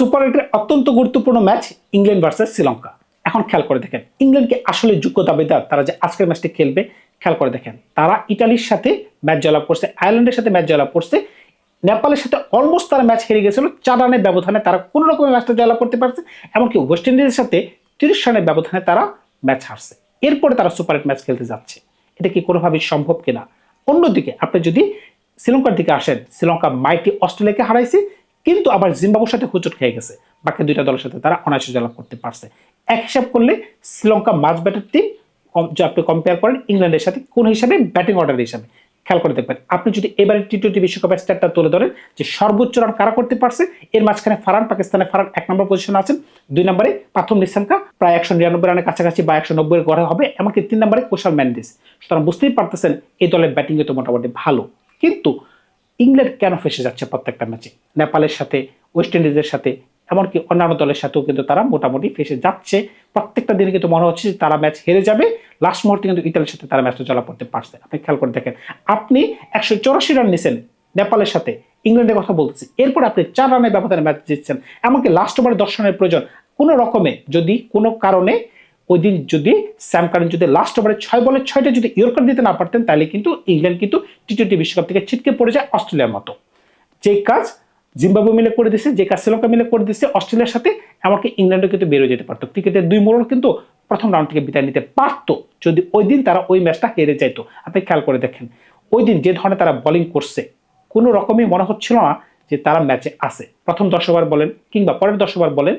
Super এইটের অত্যন্ত গুরুত্বপূর্ণ ম্যাচ ইংল্যান্ড ভার্সেস শ্রীলঙ্কা। এখন খেয়াল করে দেখেন, ইংল্যান্ডকে আসলে যোগ্য দাবিদার তারা যে আজকের ম্যাচটি খেলবে, খেয়াল করে দেখেন, তারা ইটালির সাথে ম্যাচ জয়লাভ করছে, আয়ারল্যান্ডের সাথে ম্যাচ জয়লাভ করছে, নেপালের সাথে অলমোস্ট তারা ম্যাচ হেরে গেছিল, চার রানের ব্যবধানে তারা কোনো রকমের ম্যাচটা জয়লাভ করতে পারছে, এমনকি ওয়েস্ট ইন্ডিজের সাথে তিরিশ রানের ব্যবধানে তারা ম্যাচ হারছে। এরপরে তারা সুপার এইট ম্যাচ খেলতে যাচ্ছে। এটা কি কোনোভাবেই সম্ভব কিনা? অন্যদিকে আপনি যদি শ্রীলঙ্কার দিকে আসেন, শ্রীলঙ্কা মাইটি অস্ট্রেলিয়াকে হারাইছে কিন্তু আবার জিম্বাবুর সাথে হুচট খেয়ে গেছে। বাকি দুইটা দলের সাথে তারা অনায়াসে জয়লাভ করতে পারছে। এক হিসাব করলে শ্রীলঙ্কা মাঝ ব্যাটার টিম যে আপনি কম্পেয়ার করেন, ইংল্যান্ডের সাথে কোন হিসাবে ব্যাটিং অর্ডার হিসাবে? খেয়াল করে দেখবেন, আপনি যদি এবারে টি টোয়েন্টি বিশ্বকাপের স্ট্যাটটা তুলে ধরেন, যে সর্বোচ্চ রান কারা করতে পারছে, এর মাঝখানে ফারান পাকিস্তানে ফারান এক নম্বর পজিশনে আছেন, দুই নম্বরে প্রথম নিশাঙ্কা প্রায় একশো নিরানব্বই রানের কাছাকাছি বা একশো নব্বই গড়ে হবে, এমনকি তিন নম্বরে কুশাল ম্যান্ডিস সুতরাং বুঝতেই পারতেছেন, এই দলের ব্যাটিংয়ে তো মোটামুটি ভালো। কিন্তু ইংল্যান্ড কেন ফেসে যাচ্ছে প্রত্যেকটা ম্যাচে? নেপালের সাথে, ওয়েস্ট ইন্ডিজের সাথে, এমনকি অন্যান্য দলের সাথেও কিন্তু তারা মোটামুটি ফেসে যাচ্ছে। প্রত্যেকটা দিনে কিন্তু মনে হচ্ছে যে তারা ম্যাচ হেরে যাবে। লাস্ট মুহূর্তে কিন্তু ইতালির সাথে তারা ম্যাচটা জলা করতে পারছে। আপনি খেয়াল করে দেখেন, আপনি একশো চৌরাশি রান নিয়েছেন নেপালের সাথে, ইংল্যান্ডের কথা বলতেছি। এরপর আপনি চার রানের ব্যবধানে ম্যাচ জিতছেন। এমনকি লাস্ট ওভারে দশ রানের প্রয়োজন। কোনো রকমে, যদি কোনো কারণে ওই দিন যদি স্যাম কারেন যদি লাস্ট ওভারে ছয় বলে ছয়টা যদি ইয়র্কার দিতে না পারতেন, তাহলে কিন্তু ইংল্যান্ড কিন্তু টি টোয়েন্টি বিশ্বকাপ থেকে ছিটকে পড়ে যায় অস্ট্রেলিয়ার মতো। যে কাজ জিম্বাবু মিলে করে দিচ্ছে যে কাজ শ্রীলঙ্কা মিলে করে দিচ্ছে অস্ট্রেলিয়ার সাথে এমনকি ইংল্যান্ডও কিন্তু বেরোয় যেতে পারতো। ক্রিকেটের দুই মোড়ল কিন্তু প্রথম রাউন্ড থেকে বিদায় নিতে পারতো, যদি ওই দিন তারা ওই ম্যাচটা হেরে যাইতো। আপনি খেয়াল করে দেখেন, ওই দিন যে ধরনের তারা বোলিং করছে, কোনো রকমই মনে হচ্ছিল না যে তারা ম্যাচে আসে প্রথম দশ ওভার বলেন কিংবা পরের দশ ওভার বলেন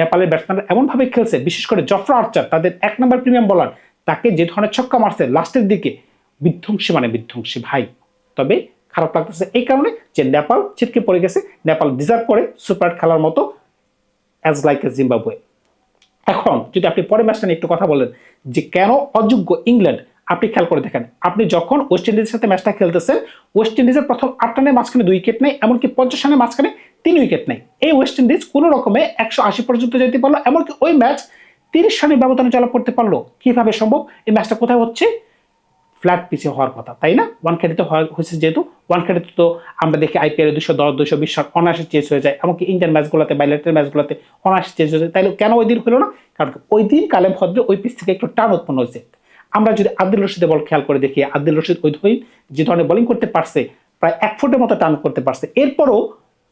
নেপালের ব্যাটসম্যানরা এমনভাবে খেলছে, বিশেষ করে জফরা আর্চার, তাদের এক নম্বর প্রিমিয়াম বলার তাকে যে ধরনের ছক্কা মারছে লাস্টের দিকে, বিধ্বংসী মানে বিধ্বংসী ভাই। তবে খারাপ লাগতেছে এই কারণে যে নেপাল ছিটকে পড়ে গেছে, নেপাল ডিজার্ভ করে সুপার খেলার মতো অ্যাজ লাইক এ জিম্বাবুয়ে এখন যদি আপনি পরের ম্যাচটা নিয়ে একটু কথা বলেন, যে কেন অযোগ্য ইংল্যান্ড, আপনি খেয়াল করে দেখেন, আপনি যখন ওয়েস্ট ইন্ডিজের সাথে ম্যাচটা খেলতেছেন ওয়েস্ট ইন্ডিজের প্রথম আট রানের মাঝখানে দুই উইকেট নেই এমনকি পঞ্চাশ রানের মাঝখানে তিন উইকেট নেই। এই ওয়েস্ট ইন্ডিজ কোনো রকমে একশো আশি পর্যন্ত যেতে পারল, এমনকি ওই ম্যাচ তিরিশ রানের ব্যবধানে চালু করতে পারল। কীভাবে সম্ভব? এই ম্যাচটা কোথায় হচ্ছে? ফ্ল্যাট পিছিয়ে হওয়ার কথা, তাই না? ওয়ান খেডিতে হয়েছে যেহেতু ওয়ান খেডিতে তো আমরা দেখি আইপিএল দুশো দশ, দুশো বিশ রান অনায়াসে চেঞ্জ হয়ে যায়, এমনকি ইন্ডিয়ান ম্যাচগুলোতে বাইলেটের ম্যাচগুলোতে অনায়াসে চেঞ্জ হয়ে যায়। তাইলে কেন ওই দিন হলো না? কারণ ওই দিন কালেম ভদ্রে ওই পিচ থেকে একটু টান উৎপন্ন হয়েছে। আমরা যদি আদিল রশিদের বল খেয়াল করে দেখি, আদিল রশিদ ওই ধরুন যে ধরনের বোলিং করতে পারছে, প্রায় এক ফুটের মতো টান করতে পারছে। এরপরও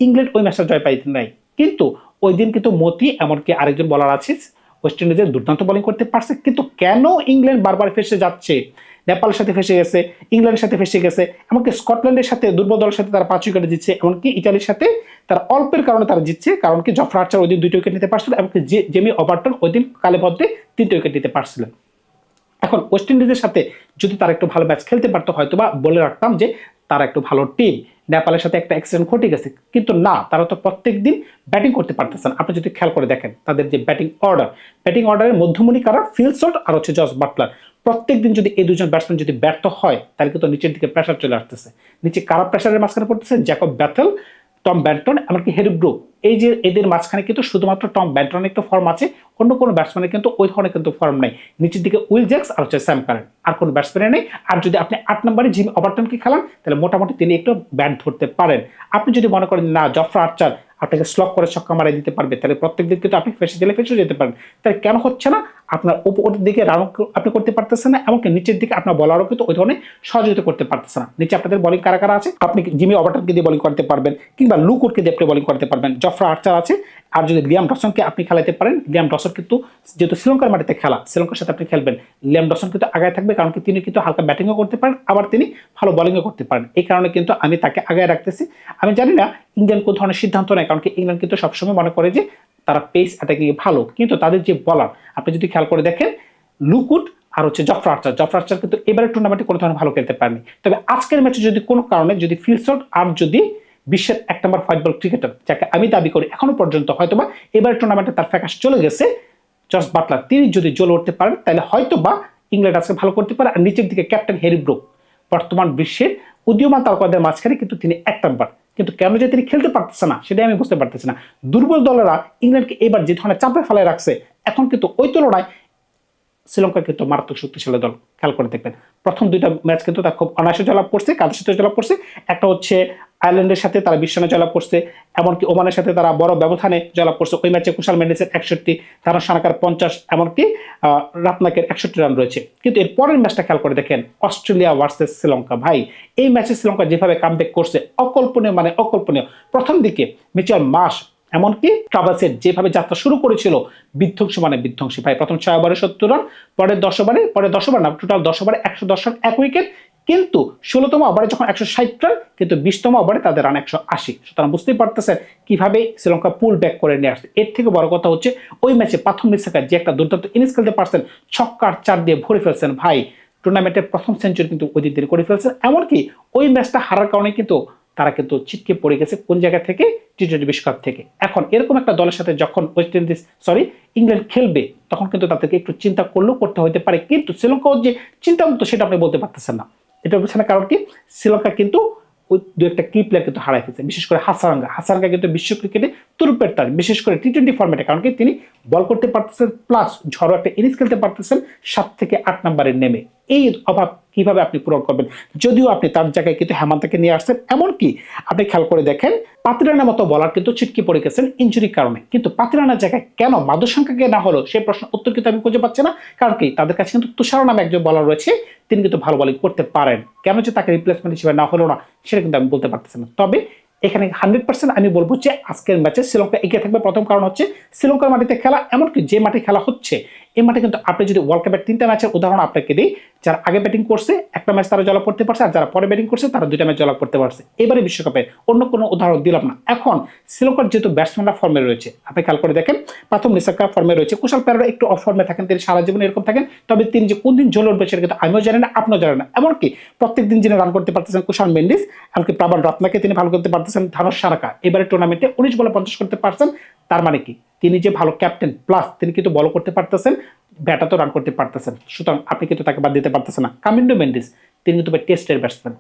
ইংল্যান্ড ওই ম্যাচটা জয় পাইতে নাই। কিন্তু ওই দিন কিন্তু মতি, এমনকি আরেকজন বলার আছে ওয়েস্ট ইন্ডিজের দুর্দান্ত বোলিং করতে পারছে। কিন্তু কেন ইংল্যান্ড বারবার ফেসে যাচ্ছে? নেপালের সাথে ফেসে গেছে, ইংল্যান্ডের সাথে ফেসে গেছে, এমনকি স্কটল্যান্ডের সাথে দুর্বল দলের সাথে তারা পাঁচ উইকেটে জিতছে, এমনকি ইটালির সাথে তারা অল্পের কারণে তারা জিতছে, কারণ কি জফরা আর্চার ওই দিন দুইটা উইকেট নিতে পারছিল, এমনকি যে- জেমি ওভারটন ওই দিন কালে ভদ্রে তিনটে উইকেট নিতে পারছিলেন এখন ওয়েস্ট ইন্ডিজের সাথে যদি তারা একটু ভালো ম্যাচ খেলতে পারতো হয়তো বা বলে রাখতাম যে তারা একটু ভালো টিম নেপালের সাথে একটা অ্যাক্সিডেন্ট ঘটে গেছে। কিন্তু না, তারা তো প্রত্যেক দিন ব্যাটিং করতে পারতেছেন। আপনি যদি খেয়াল করে দেখেন, তাদের যে ব্যাটিং অর্ডার ব্যাটিং অর্ডারের মধ্যমণি কারা? ফিল সল্ট আর হচ্ছে জস বাটলার প্রত্যেক দিন যদি এই দুজন ব্যাটসম্যান যদি ব্যর্থ হয়, তাহলে কিন্তু নিচের দিকে প্রেশার চলে আসতেছে। নিচে কারা প্রেশারের মাঝখানে পড়তেছে? জ্যাকব ব্যাথেল টম ব্যান্টন এমনকি হেরিব্রো এই যে এদের মাঝখানে কিন্তু শুধুমাত্র টম ব্যান্টনের একটা ফর্ম আছে, অন্য কোনো ব্যাটসম্যানের কিন্তু ওই ধরনের কিন্তু ফর্ম নেই। নিচের দিকে উইল জ্যাক্স আর হচ্ছে স্যাম কারেন আর কোনো ব্যাটসম্যানের নেই। আর যদি আপনি আট নম্বরে জিম ওভারটনকে খেলান, তাহলে মোটামুটি তিনি একটু ব্যাট ধরতে পারেন। আপনি যদি মনে করেন না জফরা আর্চার আপনাকে স্লক করে ছক্কা মারিয়ে দিতে পারবে, তাহলে প্রত্যেক দিন কিন্তু আপনি ফেসে দিলে ফেসে যেতে পারেন। তাহলে কেন হচ্ছে না? আপনার উপর দিকে আপনি করতে পারতেছেন না, এমনকি নিচের দিকে আপনার বলারও কিন্তু ওই ধরনের সহযোগিতা করতে পারতেছে না। নিচে আপনাদের বলিং কারা কারা আছে? আপনি জিমি ওভারটনকে দিয়ে বলিং করতে পারবেন, কিংবা লুকুটকে দিয়ে আপনি বলিং করতে পারবেন। জফরা আর্চার আছে, আর যদি লিয়াম ডসনকে আপনি খেলাতে পারেন লিয়াম ডসন কিন্তু যেহেতু শ্রীলঙ্কার মাটিতে খেলা, শ্রীলঙ্কার সাথে আপনি খেলবেন। লিয়াম ডসন কিন্তু আগায় থাকবে, কারণ কি তিনি কিন্তু হালকা ব্যাটিংও করতে পারেন, আবার তিনি ভালো বলিংও করতে পারেন। এই কারণে কিন্তু আমি তাকে আগায় রাখতেছি। আমি জানি না ইংল্যান্ড কোন ধরনের সিদ্ধান্ত নেয়, কারণ কি ইংল্যান্ড কিন্তু সবসময় মনে করে যে তারা পেস অ্যাটাকিং ভালো। কিন্তু তাদের যে বলার, আপনি যদি খেয়াল করে দেখেন, লুকুট আর হচ্ছে জফরা আর্চার জফরা আর্চার কিন্তু এবারের টুর্নামেন্টে কোনো ধরনের ভালো খেলতে পারেনি। তবে আজকের ম্যাচে যদি কোনো কারণে যদি ফিলশট আর যদি বিশ্বের এক নম্বর হোয়াইট বল ক্রিকেটার যাকে আমি দাবি করি এখনও পর্যন্ত হয়তোবা এবারের টুর্নামেন্টে তার ফ্যাকাশ চলে গেছে জস বাটলার, তিনি যদি জ্বলে উঠতে পারেন, তাহলে হয়তো বা ইংল্যান্ড আজকে ভালো করতে পারে। আর নিচের দিকে ক্যাপ্টেন হেরি ব্রুক, বর্তমান বিশ্বের উদীয়মান তারকাদের মাঝখানে কিন্তু তিনি এক নাম্বার কিন্তু কেন যে তিনি খেলতে পারতেছে না, সেটাই আমি বুঝতে পারতেছি না। দুর্বল দলেরা ইংল্যান্ডকে এবার যে ধরনের চাপে ফেলায় রাখছে, এখন কিন্তু ওই তুলনায় শ্রীলঙ্কা কিন্তু মারাত্মক শক্তিশালী দল। খেয়াল করে দেখবেন। প্রথম দুইটা ম্যাচ কিন্তু তার খুব অনায়াসে জলাপ করছে কাদের সাথে জলাপ করছে। একটা হচ্ছে আয়ারল্যান্ডের সাথে তারা বিশ্ব রানে জয়লাভ করছে, এমনকি ওমানের সাথে তারা বড় ব্যবধানে জয়লাভ করছে। ওই ম্যাচে কুশাল মেন্ডিসের একষট্টি, তারা সানাকার পঞ্চাশ, এমনকি রাতনাকের একষট্টি রান রয়েছে। কিন্তু এর পরের ম্যাচটা খেয়াল করে দেখেন, অস্ট্রেলিয়া ভার্সেস শ্রীলঙ্কা। ভাই, এই ম্যাচে শ্রীলঙ্কা যেভাবে কামব্যাক করছে, অকল্পনীয় মানে অকল্পনীয়। প্রথম দিকে মিচেল মাস, এমনকি ট্রাভাসের যেভাবে যাত্রা শুরু করেছিল, বিধ্বংসী মানে বিধ্বংসী। ভাই, প্রথম ছয় ওভারে সত্তর রান, পরের দশ ওভারে পরে দশ ওভার না টোটাল দশ ওভারে একশো দশ রান, এক উইকেট কিন্তু ষোলোতম ওভারে যখন একশো ষাট রান, কিন্তু বিশতম ওভারে তাদের রান একশো আশি। সুতরাং বুঝতেই পারতেছেন কীভাবে শ্রীলঙ্কা পুল ব্যাক করে নিয়ে আসছে। এর থেকে বড় কথা হচ্ছে, ওই ম্যাচে প্রথম নিশাকা যে একটা দুর্দান্ত ইনিংস খেলতে পারছেন, ছক্কার চার দিয়ে ভরে ফেলছেন ভাই। টুর্নামেন্টের প্রথম সেঞ্চুরি কিন্তু ওই দিন করে ফেলছেন। এমনকি ওই ম্যাচটা হারার কারণে কিন্তু তারা কিন্তু ছিটকে পড়ে গেছে কোন জায়গা থেকে? টি টোয়েন্টি বিশ্বকাপ থেকে। এখন এরকম একটা দলের সাথে যখন ওয়েস্ট ইন্ডিজ সরি ইংল্যান্ড খেলবে, তখন কিন্তু তাদেরকে একটু চিন্তা করলেও করতে হতে পারে। কিন্তু শ্রীলঙ্কাও যে চিন্তা চিন্তামুক্ত, সেটা আপনি বলতে পারতেছেন না। এটা পেছনে কারণ কি? শ্রীলঙ্কা কিন্তু ওই দু একটা কি প্লেয়ার কিন্তু হারাই ফেলছে, বিশেষ করে হাসারাঙ্গা হাসারাঙ্গা কিন্তু বিশ্ব ক্রিকেটে তুরুপের তার, বিশেষ করে টি টোয়েন্টি ফর্মেটে কারণ কি? তিনি বল করতে পারতেছেন প্লাস ঝড়ো একটা ইনিংস খেলতে পারতেছেন, সাত থেকে আট নাম্বারের নেমে। এই অভাব কীভাবে আপনি পূরণ করবেন? যদিও আপনি তার জায়গায় কিন্তু হেমান্তকে নিয়ে আসছেন, এমনকি আপনি খেয়াল করে দেখেন পাতিরানা মতো বলার কিন্তু ছিটকে পড়ে গেছেন ইঞ্জুরির কারণে। কিন্তু পাতিরানার জায়গায় কেন মাদুসংখ্যাকে না হলো, সেই প্রশ্ন উত্তর কিন্তু আমি খুঁজে পাচ্ছি না। কারণ কি, তাদের কাছে কিন্তু তুষার নামে একজন বলার রয়েছে, তিনি কিন্তু ভালো বলিং করতে পারেন। কেন যে তাকে রিপ্লেসমেন্ট হিসেবে না হলো না, সেটা কিন্তু আমি বলতে পারতেছি না। তবে এখানে হান্ড্রেড পার্সেন্ট আমি বলব যে আজকের ম্যাচে শ্রীলঙ্কা এগিয়ে থাকবে। প্রথম কারণ হচ্ছে, শ্রীলঙ্কার মাটিতে খেলা, এমনকি যে মাঠে খেলা হচ্ছে এই মাঠে কিন্তু আপনি যদি ওয়ার্ল্ড কাপের তিনটা ম্যাচের উদাহরণ আপনাকে দিই, যারা আগে ব্যাটিং করছে, একটা ম্যাচ তারা জলাপ করতে পারছে, আর যারা পরে ব্যাটিং করছে, তারা দুইটা ম্যাচ জলাপ করতে পারছে। এবারে বিশ্বকাপে অন্য কোনো উদাহরণ দিলাম না। এখন, শ্রীলঙ্কার যেহেতু ব্যাটসম্যানরা ফর্মে রয়েছে, আপনি খেয়াল করে দেখেন, প্রথম নিসাক্কা ফর্মে রয়েছে। কুশাল প্যারোরা একটু অফ ফর্মে থাকেন, তিনি সারা জীবন এরকম থাকেন, তবে তিনি যে কোন দিন ঝোল উঠবে সেটা কিন্তু আমিও জানি না, আপনিও জানেন না। এমনকি প্রত্যেক দিন যিনি রান করতে পারতেছেন কুশাল মেন্ডিস, এমনকি প্রাবান রত্নাকে তিনি ভালো করতে পারতেছেন ধানস সারাকা। এবারে টুর্নামেন্টে উনিশ বলে পঞ্চাশ করতে পারছেন, তার মানে কি? তিনি যে ভালো ক্যাপ্টেন প্লাস তিনি কিন্তু বল করতে পারতেছেন ব্যাটা তো রান করতে পারতেছেন। সুতরাং আপনি কিন্তু তাকে বাদ দিতে পারতেছেন না। কামিন্ডো মেন্ডিস, তিনি কিন্তু টেস্টের ব্যাটসম্যান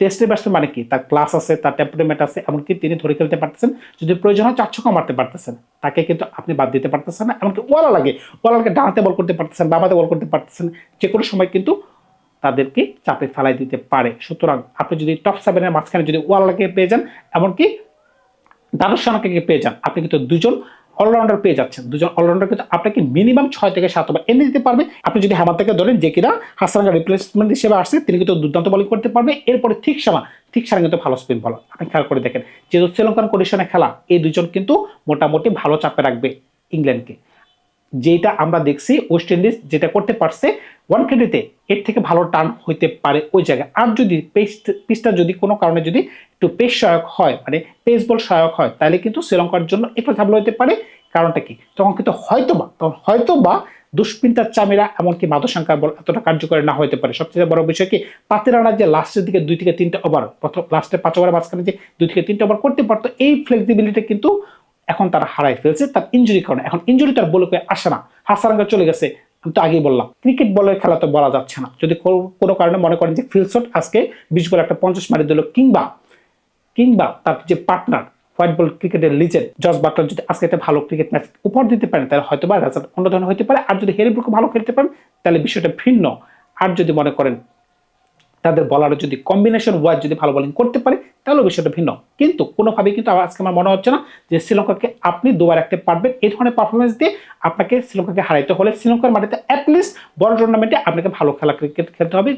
টেস্টের ব্যাটসম্যান মানে কি? তার ক্লাস আছে, তার টেম্পারমেন্ট আছে, এমনকি তিনি ধরে খেলতে পারতেছেন, যদি প্রয়োজন হয় চার ছক্কা মারতে পারতেছেন। তাকে কিন্তু আপনি বাদ দিতে পারতেছেন না, এমনকি ওয়ালা লাগে। ওয়ালাকে ডানাতে বল করতে পারতেছেন বাবাতে বল করতে পারতেছেন যে কোনো সময় কিন্তু তাদেরকে চাপে ফেলাই দিতে পারে। সুতরাং আপনি যদি টপ সেভেনের মাঝখানে যদি ওয়ালা ওয়ালাকে পেয়ে যান, এমনকি দ্বাদশ রানাকে পেয়ে যান, আপনি কিন্তু দুজন অলরাউন্ডার পেয়ে যাচ্ছেন। দুজন অলরাউন্ডার কিন্তু আপনাকে মিনিমাম ছয় থেকে সাত ওভার এনে দিতে পারবে। আপনি যদি হামাতাকে ধরেন যে কিনা হাসানকে রিপ্লেসমেন্ট হিসেবে আসছে, তিনি কিন্তু দুর্দান্ত বোলিং করতে পারবে। এরপরে ঠিক সামা ঠিক সারা কিন্তু ভালো স্পিন বলার আপনি খেয়াল করে দেখেন, যেহেতু শ্রীলঙ্কান কন্ডিশনে খেলা, এই দুজন কিন্তু মোটামুটি ভালো চাপে রাখবে ইংল্যান্ডকে। যেটা আমরা দেখছি ওয়েস্ট ইন্ডিজ যেটা করতে পারছে ওয়ান খেলিতে এর থেকে ভালো টার্ন হইতে পারে ওই জায়গায়। আর যদি পেস পিচটা যদি কোনো কারণে যদি একটু পেস সহায়ক হয় মানে পেস বল সহায়ক হয়, তাহলে কিন্তু শ্রীলঙ্কার জন্য একটু ঝামেলা হতে পারে। কারণটা কি? তখন কিন্তু হয়তো বা তখন হয়তো বা দুষ্পিন্তার চামিরা এমনকি মাদশঙ্কার বল এতটা কার্যকরী না হতে পারে। সবচেয়ে বড় বিষয় কি? পাতিরানার যে লাস্টের দিকে দুই থেকে তিনটে ওভার প্রথম লাস্টের পাঁচ ওভারের মাঝখানে যে দুই থেকে তিনটে ওভার করতে পারতো, এই ফ্লেক্সিবিলিটি কিন্তু এখন তারা হারাই ফেলছে, তার ইঞ্জুরি কারণে। এখন ইঞ্জুরি তার বলে আসে না। হাসারাঙ্গা চলে গেছে, আমি তো আগেই বললাম। ক্রিকেট বলের খেলা তো বলা যাচ্ছে না। যদি কোনো- কারণে মনে করেন যে ফিলশট আজকে বিশ বলে একটা পঞ্চাশ মারি দিল, কিংবা কিংবা তার যে পার্টনার হোয়াইট বল ক্রিকেটের লিজেন্ড জর্জ বাটলার যদি আজকে একটা ভালো ক্রিকেট ম্যাচ উপহার দিতে পারেন, তাহলে হয়তো বা রেজাল্ট অন্য ধরনের হতে পারে। আর যদি হেরি ব্রুক ভালো খেলতে পারেন, তাহলে বিষয়টা ভিন্ন। আর যদি মনে করেন, তাদের বলার যদি কম্বিনেশন ওয়াইজ যদি ভালো বোলিং করতে পারে তাহলে বিষয়টা ভিন্ন। কিন্তু কোনোভাবেই কিন্তু আজকে আমার মনে হচ্ছে না যে শ্রীলঙ্কাকে আপনি দুবার রাখতে পারবেন। এই ধরনের পারফরমেন্স দিয়ে আপনাকে শ্রীলঙ্কাকে হারাইতে হলে শ্রীলঙ্কার মাটিতে অ্যাটলিস্ট বড় টুর্নামেন্টে আপনাকে ভালো খেলা ক্রিকেট খেলতে হবে।